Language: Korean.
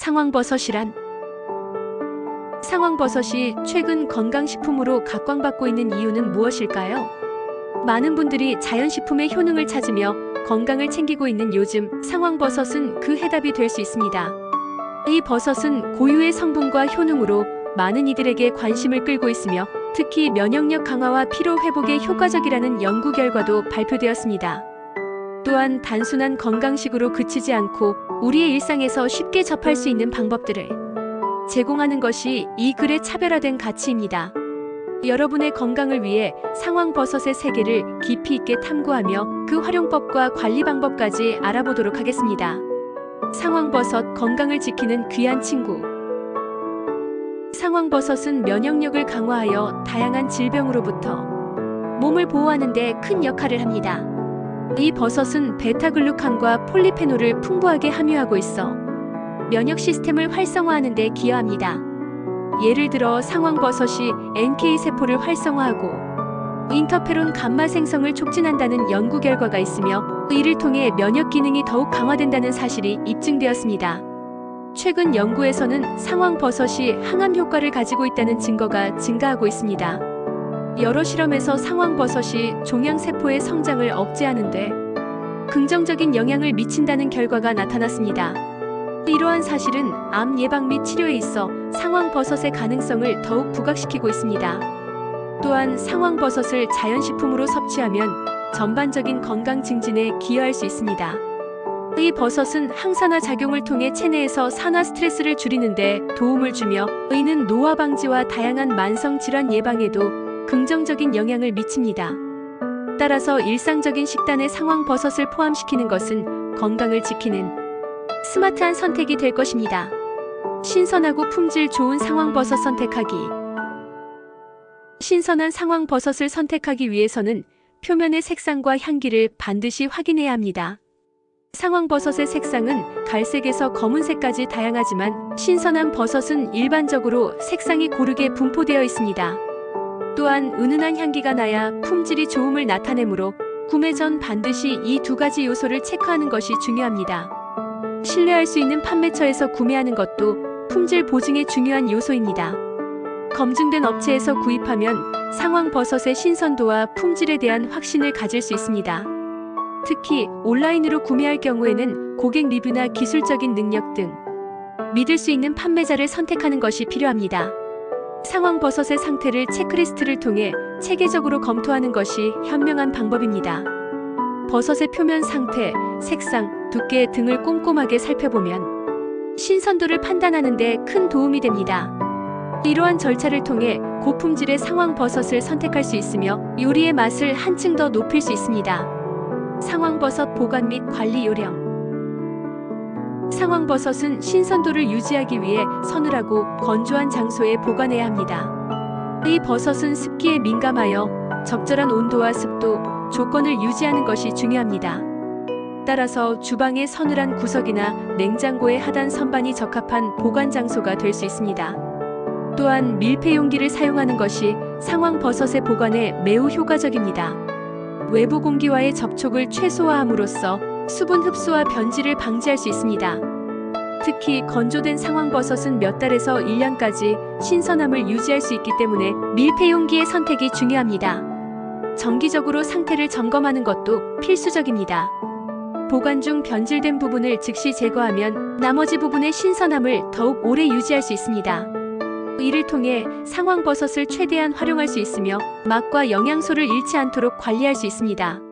상황버섯이란 상황버섯이 최근 건강식품으로 각광받고 있는 이유는 무엇일까요? 많은 분들이 자연식품의 효능을 찾으며 건강을 챙기고 있는 요즘 상황버섯은 그 해답이 될 수 있습니다. 이 버섯은 고유의 성분과 효능으로 많은 이들에게 관심을 끌고 있으며 특히 면역력 강화와 피로 회복에 효과적이라는 연구 결과도 발표되었습니다. 또한 단순한 건강식으로 그치지 않고 우리의 일상에서 쉽게 접할 수 있는 방법들을 제공하는 것이 이 글의 차별화된 가치입니다. 여러분의 건강을 위해 상황 버섯의 세계를 깊이 있게 탐구하며 그 활용법과 관리 방법까지 알아보도록 하겠습니다. 상황 버섯 건강을 지키는 귀한 친구. 상황 버섯은 면역력을 강화하여 다양한 질병으로부터 몸을 보호하는 데 큰 역할을 합니다. 이 버섯은 베타글루칸과 폴리페놀을 풍부하게 함유하고 있어 면역 시스템을 활성화하는 데 기여합니다. 예를 들어 상황버섯이 NK 세포를 활성화하고 인터페론 감마 생성을 촉진한다는 연구 결과가 있으며 이를 통해 면역 기능이 더욱 강화된다는 사실이 입증되었습니다. 최근 연구에서는 상황버섯이 항암 효과를 가지고 있다는 증거가 증가하고 있습니다. 여러 실험에서 상황버섯이 종양세포의 성장을 억제하는데 긍정적인 영향을 미친다는 결과가 나타났습니다. 이러한 사실은 암 예방 및 치료에 있어 상황버섯의 가능성을 더욱 부각시키고 있습니다. 또한 상황버섯을 자연식품으로 섭취하면 전반적인 건강 증진에 기여할 수 있습니다. 이 버섯은 항산화 작용을 통해 체내에서 산화 스트레스를 줄이는데 도움을 주며 이는 노화 방지와 다양한 만성 질환 예방에도 긍정적인 영향을 미칩니다. 따라서 일상적인 식단에 상황 버섯을 포함시키는 것은 건강을 지키는 스마트한 선택이 될 것입니다. 신선하고 품질 좋은 상황 버섯 선택하기. 신선한 상황 버섯을 선택하기 위해서는 표면의 색상과 향기를 반드시 확인해야 합니다. 상황 버섯의 색상은 갈색에서 검은색까지 다양하지만 신선한 버섯은 일반적으로 색상이 고르게 분포되어 있습니다. 또한 은은한 향기가 나야 품질이 좋음을 나타내므로 구매 전 반드시 이 두 가지 요소를 체크하는 것이 중요합니다. 신뢰할 수 있는 판매처에서 구매하는 것도 품질 보증의 중요한 요소입니다. 검증된 업체에서 구입하면 상황 버섯의 신선도와 품질에 대한 확신을 가질 수 있습니다. 특히 온라인으로 구매할 경우에는 고객 리뷰나 기술적인 능력 등 믿을 수 있는 판매자를 선택하는 것이 필요합니다. 상황 버섯의 상태를 체크리스트를 통해 체계적으로 검토하는 것이 현명한 방법입니다. 버섯의 표면 상태, 색상, 두께 등을 꼼꼼하게 살펴보면 신선도를 판단하는 데 큰 도움이 됩니다. 이러한 절차를 통해 고품질의 상황 버섯을 선택할 수 있으며 요리의 맛을 한층 더 높일 수 있습니다. 상황버섯 보관 및 관리 요령 상황버섯은 신선도를 유지하기 위해 서늘하고 건조한 장소에 보관해야 합니다. 이 버섯은 습기에 민감하여 적절한 온도와 습도, 조건을 유지하는 것이 중요합니다. 따라서 주방의 서늘한 구석이나 냉장고의 하단 선반이 적합한 보관 장소가 될 수 있습니다. 또한 밀폐 용기를 사용하는 것이 상황 버섯의 보관에 매우 효과적입니다. 외부 공기와의 접촉을 최소화함으로써 수분 흡수와 변질을 방지할 수 있습니다. 특히 건조된 상황 버섯은 몇 달에서 1년까지 신선함을 유지할 수 있기 때문에 밀폐 용기의 선택이 중요합니다. 정기적으로 상태를 점검하는 것도 필수적입니다. 보관 중 변질된 부분을 즉시 제거하면 나머지 부분의 신선함을 더욱 오래 유지할 수 있습니다. 이를 통해 상황버섯을 최대한 활용할 수 있으며 맛과 영양소를 잃지 않도록 관리할 수 있습니다.